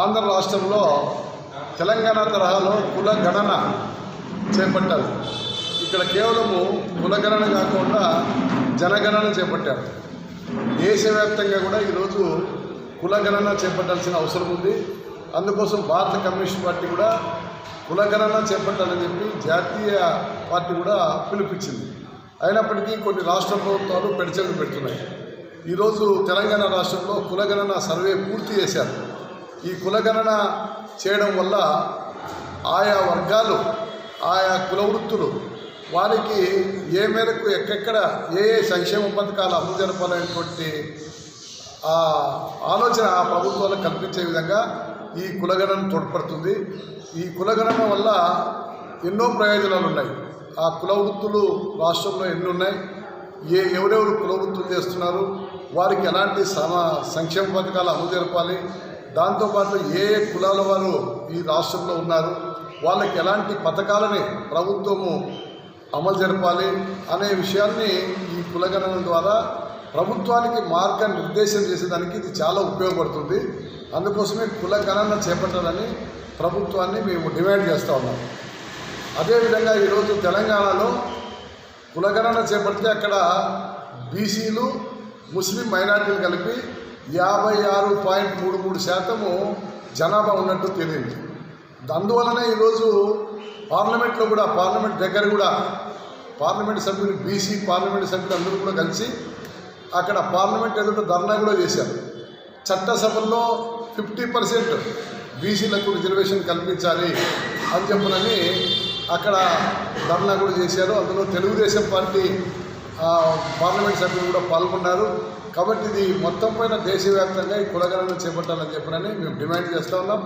ఆంధ్ర రాష్ట్రంలో తెలంగాణ తరహాలో కుల గణన చేపట్టారు. ఇక్కడ కేవలము కులగణన కాకుండా జనగణన చేపట్టారు. దేశవ్యాప్తంగా కూడా ఈరోజు కులగణన చేపట్టాల్సిన అవసరం ఉంది. అందుకోసం భారత కమ్యూనిస్ట్ పార్టీ కూడా కులగణన చేపట్టాలని చెప్పి జాతీయ పార్టీ కూడా పిలిపించింది అయినప్పటికీ కొన్ని రాష్ట్ర ప్రభుత్వాలు పెడచెలు పెడుతున్నాయి. ఈరోజు తెలంగాణ రాష్ట్రంలో కులగణన సర్వే పూర్తి చేశారు. ఈ కులగణన చేయడం వల్ల ఆయా వర్గాలు ఆయా కుల వృత్తులు వారికి ఏ మేరకు ఎక్కడెక్కడ ఏ ఏ సంక్షేమ పథకాలు అమలు జరపాలనేటువంటి ఆ ఆలోచన ఆ ప్రభుత్వాలకు కల్పించే విధంగా ఈ కులగణన తోడ్పడుతుంది. ఈ కులగణన వల్ల ఎన్నో ప్రయోజనాలు ఉన్నాయి. ఆ కుల వృత్తులు రాష్ట్రంలో ఎన్ని ఉన్నాయి? ఏ ఎవరెవరు కుల వృత్తులు చేస్తున్నారు? వారికి ఎలాంటి సమ సంక్షేమ పథకాలు అమలు జరపాలి? దాంతోపాటు ఏ ఏ కులాల వారు ఈ రాష్ట్రంలో ఉన్నారు వాళ్ళకి ఎలాంటి పథకాలని ప్రభుత్వము అమలు జరపాలి అనే విషయాన్ని ఈ కులగణన ద్వారా ప్రభుత్వానికి మార్గ నిర్దేశం చేసేదానికి ఇది చాలా ఉపయోగపడుతుంది. అందుకోసమే కులగణన చేపట్టాలని ప్రభుత్వాన్ని మేము డిమాండ్ చేస్తూ ఉన్నాం. అదేవిధంగా ఈరోజు తెలంగాణలో కులగణన చేపడితే అక్కడ బీసీలు ముస్లిం మైనార్టీలు కలిపి యాభై ఆరు పాయింట్ మూడు మూడు శాతము జనాభా ఉన్నట్టు తెలియదు. అందువలనే ఈరోజు పార్లమెంట్లో కూడా పార్లమెంట్ దగ్గర కూడా పార్లమెంట్ సభ్యులు బీసీ పార్లమెంట్ సభ్యులు అందరూ కూడా కలిసి అక్కడ పార్లమెంట్ ఎదుట ధర్నా కూడా చేశారు. చట్టసభల్లో ఫిఫ్టీ పర్సెంట్ బీసీలకు రిజర్వేషన్ కల్పించాలి అని చెప్పనని అక్కడ ధర్నా కూడా చేశారు. అందులో తెలుగుదేశం పార్టీ పార్లమెంట్ సభ్యులు కూడా పాల్గొన్నారు. కాబట్టి ఇది మొత్తం పైన దేశవ్యాప్తంగా ఈ కులగణన చేపట్టాలని చెప్పనని మేము డిమాండ్ చేస్తూ ఉన్నాం.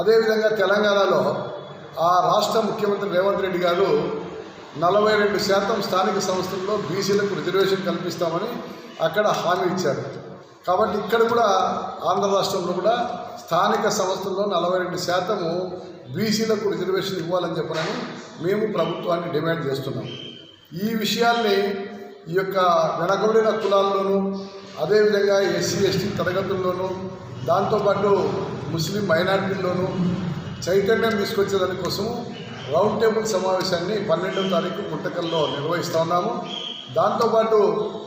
అదేవిధంగా తెలంగాణలో ఆ రాష్ట్ర ముఖ్యమంత్రి రేవంత్ రెడ్డి గారు నలభై రెండు శాతం స్థానిక సంస్థల్లో బీసీలకు రిజర్వేషన్ కల్పిస్తామని అక్కడ హామీ ఇచ్చారు. కాబట్టి ఇక్కడ కూడా ఆంధ్ర రాష్ట్రంలో కూడా స్థానిక సంస్థల్లో నలభై రెండు శాతము బీసీలకు రిజర్వేషన్ ఇవ్వాలని చెప్పనని మేము ప్రభుత్వాన్ని డిమాండ్ చేస్తున్నాం. ఈ విషయాల్ని ఈ యొక్క వెనకబడిన కులాల్లోనూ అదేవిధంగా ఎస్సీ ఎస్టీ తరగతుల్లోనూ దాంతోపాటు ముస్లిం మైనార్టీల్లోనూ చైతన్యం తీసుకొచ్చే దానికోసం రౌండ్ టేబుల్ సమావేశాన్ని పన్నెండవ తారీఖు గుంటకల్లో నిర్వహిస్తూ ఉన్నాము. దాంతోపాటు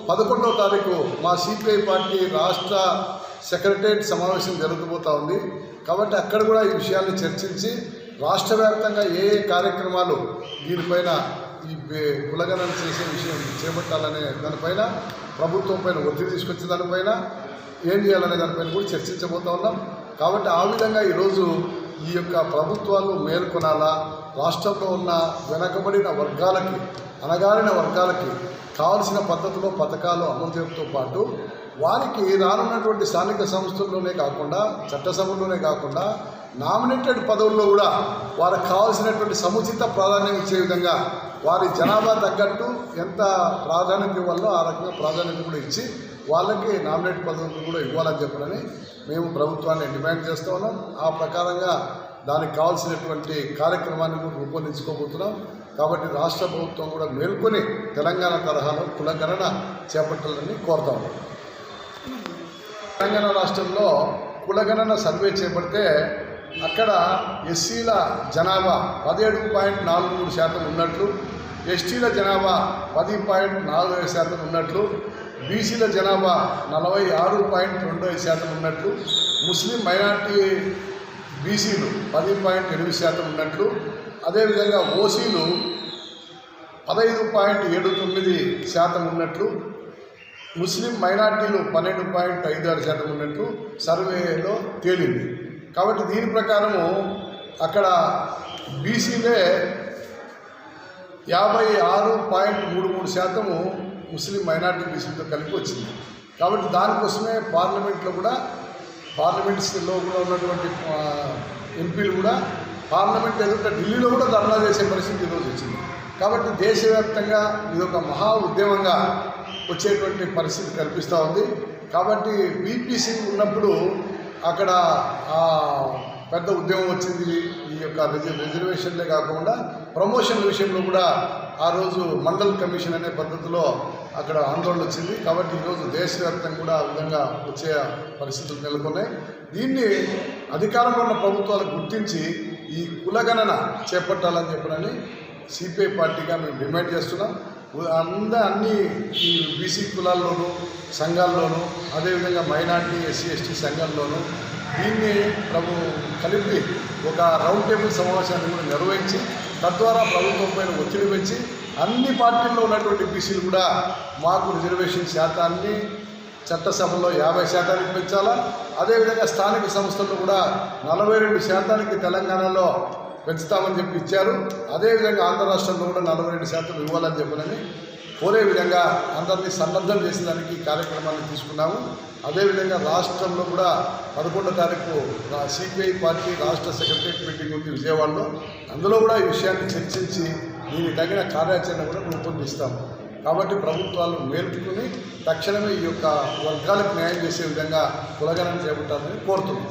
పదకొండవ తారీఖు మా సిపిఐ పార్టీ రాష్ట్ర సెక్రటరియట్ సమావేశం జరగబోతూ ఉంది. కాబట్టి అక్కడ కూడా ఈ విషయాన్ని చర్చించి రాష్ట్ర వ్యాప్తంగా ఏ ఏ కార్యక్రమాలు దీనిపైన ఈ బే- కులగణన చేసే విషయం చేపట్టాలనే దానిపైన ప్రభుత్వం పైన ఒత్తిడి తీసుకొచ్చే దానిపైన ఏం చేయాలనే దానిపైన కూడా చర్చించబోతా ఉన్నాం. కాబట్టి ఆ విధంగా ఈరోజు ఈ యొక్క ప్రభుత్వాలు మేల్కొనాలా రాష్ట్రంలో ఉన్న వెనకబడిన వర్గాలకి అనగారిన వర్గాలకి కావలసిన పద్ధతిలో పథకాలు అమలు చేయడంతో పాటు వారికి రానున్నటువంటి స్థానిక సంస్థల్లోనే కాకుండా చట్టసభల్లోనే కాకుండా నామినేటెడ్ పదవుల్లో కూడా వారికి కావాల్సినటువంటి సముచిత ప్రాధాన్యం ఇచ్చే విధంగా వారి జనాభా తగ్గట్టు ఎంత ప్రాధాన్యత ఇవ్వాలో ఆ రకంగా ప్రాధాన్యత కూడా ఇచ్చి వాళ్ళకి నామినేట్ పదవులు కూడా ఇవ్వాలని చెప్పడని మేము ప్రభుత్వాన్ని డిమాండ్ చేస్తూ ఉన్నాం. ఆ ప్రకారంగా దానికి కావాల్సినటువంటి కార్యక్రమాన్ని కూడా రూపొందించుకోబోతున్నాం. కాబట్టి రాష్ట్ర ప్రభుత్వం కూడా మేల్కొని తెలంగాణ తరహాలో కులగణన చేపట్టాలని కోరుతా ఉన్నాం. తెలంగాణ రాష్ట్రంలో కులగణన సర్వే చేపడితే అక్కడ ఎస్సీల జనాభా పదిహేడు పాయింట్ నాలుగు మూడు శాతం ఉన్నట్లు ఎస్టీల జనాభా పది పాయింట్ నాలుగు ఐదు శాతం ఉన్నట్లు బీసీల జనాభా నలభై ఆరు పాయింట్ రెండు ఐదు శాతం ఉన్నట్లు ముస్లిం మైనార్టీ బీసీలు పది పాయింట్ ఎనిమిది శాతం ఉన్నట్లు అదేవిధంగా ఓసీలు పదహైదు పాయింట్ ఏడు తొమ్మిది శాతం ఉన్నట్లు ముస్లిం మైనార్టీలు పన్నెండు పాయింట్ ఐదు ఆరు శాతం ఉన్నట్లు సర్వేలో తేలింది. కాబట్టి దీని ప్రకారము అక్కడ బీసీలే యాభై ఆరు పాయింట్ మూడు మూడు శాతము ముస్లిం మైనార్టీ బీసీలతో కలిపి వచ్చింది. కాబట్టి దానికోసమే పార్లమెంట్లో కూడా పార్లమెంట్స్లో కూడా ఉన్నటువంటి ఎంపీలు కూడా పార్లమెంట్ ఎదుట ఢిల్లీలో కూడా ధర్నా చేసే పరిస్థితి ఈరోజు వచ్చింది. కాబట్టి దేశవ్యాప్తంగా ఇది ఒక మహా ఉద్యమంగా వచ్చేటువంటి పరిస్థితి కల్పిస్తూ ఉంది. కాబట్టి బీపీసీ ఉన్నప్పుడు అక్కడ పెద్ద ఉద్యమం వచ్చింది. ఈ యొక్క రిజ- రిజర్వేషన్లే కాకుండా ప్రమోషన్ విషయంలో కూడా ఆ రోజు మండల్ కమిషన్ అనే పద్ధతిలో అక్కడ ఆందోళన వచ్చింది. కాబట్టి ఈరోజు దేశవ్యాప్తంగా కూడా ఆ విధంగా వచ్చే పరిస్థితులు నెలకొన్నాయి. దీన్ని అధికారంలో ఉన్న ప్రభుత్వాలు గుర్తించి ఈ కులగణన చేపట్టాలని చెప్పనని సిపిఐ పార్టీగా మేము డిమాండ్ చేస్తున్నాం. అంద అన్ని ఈ బీసీ కులాల్లోనూ సంఘాల్లోనూ అదేవిధంగా మైనార్టీ ఎస్సీ ఎస్టీ సంఘాల్లోనూ దీన్ని ప్రభు కలిపి ఒక రౌండ్ టేబుల్ సమావేశాన్ని కూడా నిర్వహించి తద్వారా ప్రభుత్వం పైన ఒత్తిడి పెంచి అన్ని పార్టీల్లో ఉన్నటువంటి బీసీలు కూడా మాకు రిజర్వేషన్ శాతాన్ని చట్టసభలో యాభై శాతానికి పెంచాలా? అదేవిధంగా స్థానిక సంస్థల్లో కూడా నలభై రెండు శాతానికి తెలంగాణలో పెంచుతామని చెప్పి ఇచ్చారు. అదేవిధంగా ఆంధ్ర రాష్ట్రంలో కూడా నలభై రెండు శాతం ఇవ్వాలని చెప్పనని కోరే విధంగా అందరినీ సన్నద్ధం చేసేదానికి ఈ కార్యక్రమాన్ని తీసుకున్నాము. అదేవిధంగా రాష్ట్రంలో కూడా పదకొండో తారీఖు సిపిఐ పార్టీ రాష్ట్ర సెక్రటరీ మీటింగ్ ఉంది విజయవాడలో. అందులో కూడా ఈ విషయాన్ని చర్చించి దీనికి తగిన కార్యాచరణ కూడా రూపొందిస్తాము. కాబట్టి ప్రభుత్వాలు మేల్కొని తక్షణమే ఈ యొక్క వర్గాలకు న్యాయం చేసే విధంగా కులగణన చేపట్టాలని కోరుతున్నాం.